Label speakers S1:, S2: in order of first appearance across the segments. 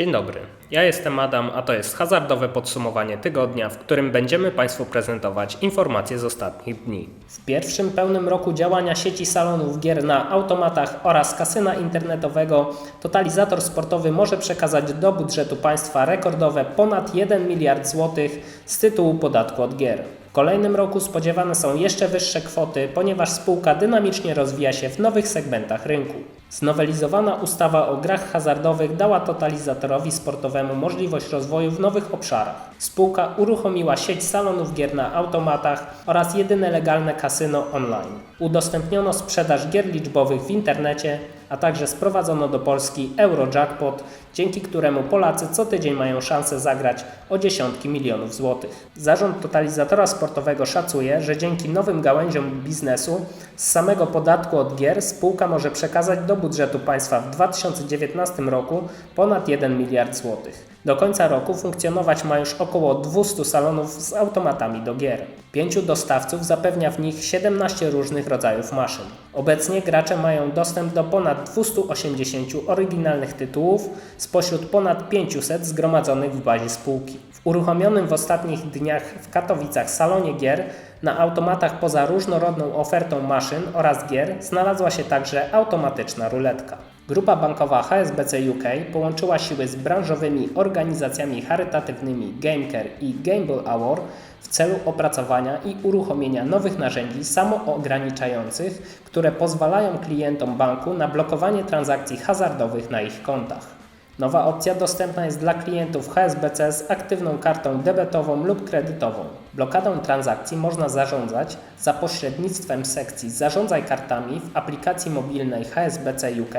S1: Dzień dobry, ja jestem Adam, a to jest hazardowe podsumowanie tygodnia, w którym będziemy Państwu prezentować informacje z ostatnich dni. W pierwszym pełnym roku działania sieci salonów gier na automatach oraz kasyna internetowego totalizator sportowy może przekazać do budżetu państwa rekordowe ponad 1 miliard złotych z tytułu podatku od gier. W kolejnym roku spodziewane są jeszcze wyższe kwoty, ponieważ spółka dynamicznie rozwija się w nowych segmentach rynku. Znowelizowana ustawa o grach hazardowych dała totalizatorowi sportowemu możliwość rozwoju w nowych obszarach. Spółka uruchomiła sieć salonów gier na automatach oraz jedyne legalne kasyno online. Udostępniono sprzedaż gier liczbowych w internecie, a także sprowadzono do Polski Eurojackpot, dzięki któremu Polacy co tydzień mają szansę zagrać o dziesiątki milionów złotych. Zarząd totalizatora sportowego szacuje, że dzięki nowym gałęziom biznesu z samego podatku od gier spółka może przekazać do budżetu państwa w 2019 roku ponad 1 miliard złotych. Do końca roku funkcjonować ma już około 200 salonów z automatami do gier. Pięciu dostawców zapewnia w nich 17 różnych rodzajów maszyn. Obecnie gracze mają dostęp do ponad 280 oryginalnych tytułów spośród ponad 500 zgromadzonych w bazie spółki. W uruchomionym w ostatnich dniach w Katowicach salonie gier na automatach poza różnorodną ofertą maszyn oraz gier znalazła się także automatyczna ruletka. Grupa bankowa HSBC UK połączyła siły z branżowymi organizacjami charytatywnymi GameCare i Gamble Hour w celu opracowania i uruchomienia nowych narzędzi samoograniczających, które pozwalają klientom banku na blokowanie transakcji hazardowych na ich kontach. Nowa opcja dostępna jest dla klientów HSBC z aktywną kartą debetową lub kredytową. Blokadą transakcji można zarządzać za pośrednictwem sekcji Zarządzaj kartami w aplikacji mobilnej HSBC UK,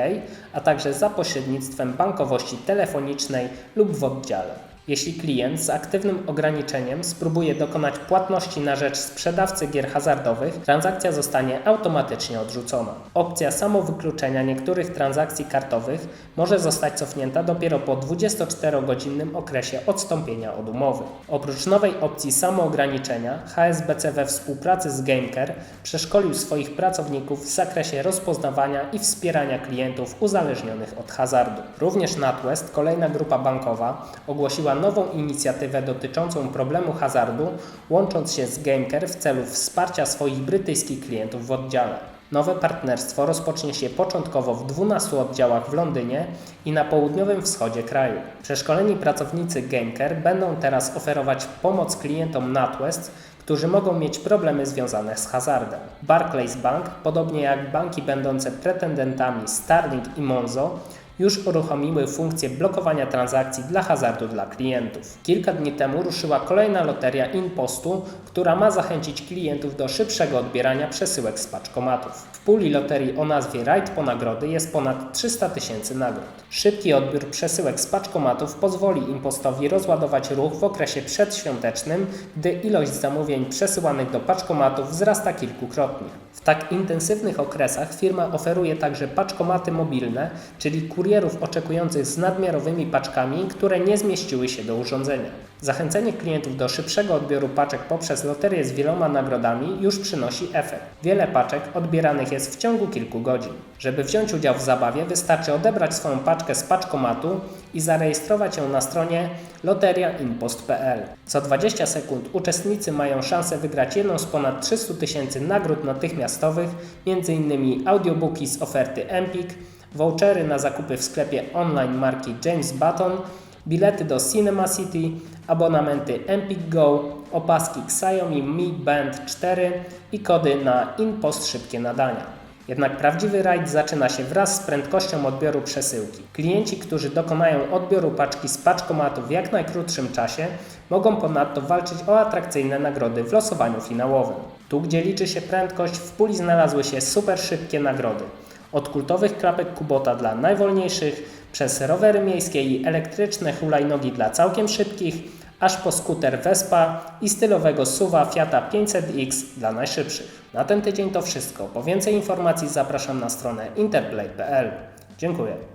S1: a także za pośrednictwem bankowości telefonicznej lub w oddziale. Jeśli klient z aktywnym ograniczeniem spróbuje dokonać płatności na rzecz sprzedawcy gier hazardowych, transakcja zostanie automatycznie odrzucona. Opcja samowykluczenia niektórych transakcji kartowych może zostać cofnięta dopiero po 24-godzinnym okresie odstąpienia od umowy. Oprócz nowej opcji samoograniczenia, HSBC we współpracy z GameCare przeszkolił swoich pracowników w zakresie rozpoznawania i wspierania klientów uzależnionych od hazardu. Również NatWest, kolejna grupa bankowa, ogłosiła nową inicjatywę dotyczącą problemu hazardu, łącząc się z GameCare w celu wsparcia swoich brytyjskich klientów w oddziale. Nowe partnerstwo rozpocznie się początkowo w 12 oddziałach w Londynie i na południowym wschodzie kraju. Przeszkoleni pracownicy GameCare będą teraz oferować pomoc klientom NatWest, którzy mogą mieć problemy związane z hazardem. Barclays Bank, podobnie jak banki będące pretendentami Starling i Monzo, już uruchomiły funkcję blokowania transakcji dla hazardu dla klientów. Kilka dni temu ruszyła kolejna loteria InPostu, która ma zachęcić klientów do szybszego odbierania przesyłek z paczkomatów. W puli loterii o nazwie Rajd po nagrody jest ponad 300 tysięcy nagród. Szybki odbiór przesyłek z paczkomatów pozwoli InPostowi rozładować ruch w okresie przedświątecznym, gdy ilość zamówień przesyłanych do paczkomatów wzrasta kilkukrotnie. W tak intensywnych okresach firma oferuje także paczkomaty mobilne, czyli kurierów oczekujących z nadmiarowymi paczkami, które nie zmieściły się do urządzenia. Zachęcenie klientów do szybszego odbioru paczek poprzez loterię z wieloma nagrodami już przynosi efekt. Wiele paczek odbieranych jest w ciągu kilku godzin. Żeby wziąć udział w zabawie, wystarczy odebrać swoją paczkę z paczkomatu i zarejestrować ją na stronie loteriaimpost.pl. Co 20 sekund uczestnicy mają szansę wygrać jedną z ponad 300 tysięcy nagród natychmiastowych, m.in. audiobooki z oferty Empik, vouchery na zakupy w sklepie online marki James Button, bilety do Cinema City, abonamenty Empik Go, opaski Xiaomi Mi Band 4 i kody na InPost szybkie nadania. Jednak prawdziwy rajd zaczyna się wraz z prędkością odbioru przesyłki. Klienci, którzy dokonają odbioru paczki z paczkomatu w jak najkrótszym czasie, mogą ponadto walczyć o atrakcyjne nagrody w losowaniu finałowym. Tu, gdzie liczy się prędkość, w puli znalazły się super szybkie nagrody. Od kultowych klapek Kubota dla najwolniejszych, przez rowery miejskie i elektryczne hulajnogi dla całkiem szybkich, aż po skuter Vespa i stylowego SUVa Fiata 500X dla najszybszych. Na ten tydzień to wszystko. Po więcej informacji zapraszam na stronę interplay.pl. Dziękuję.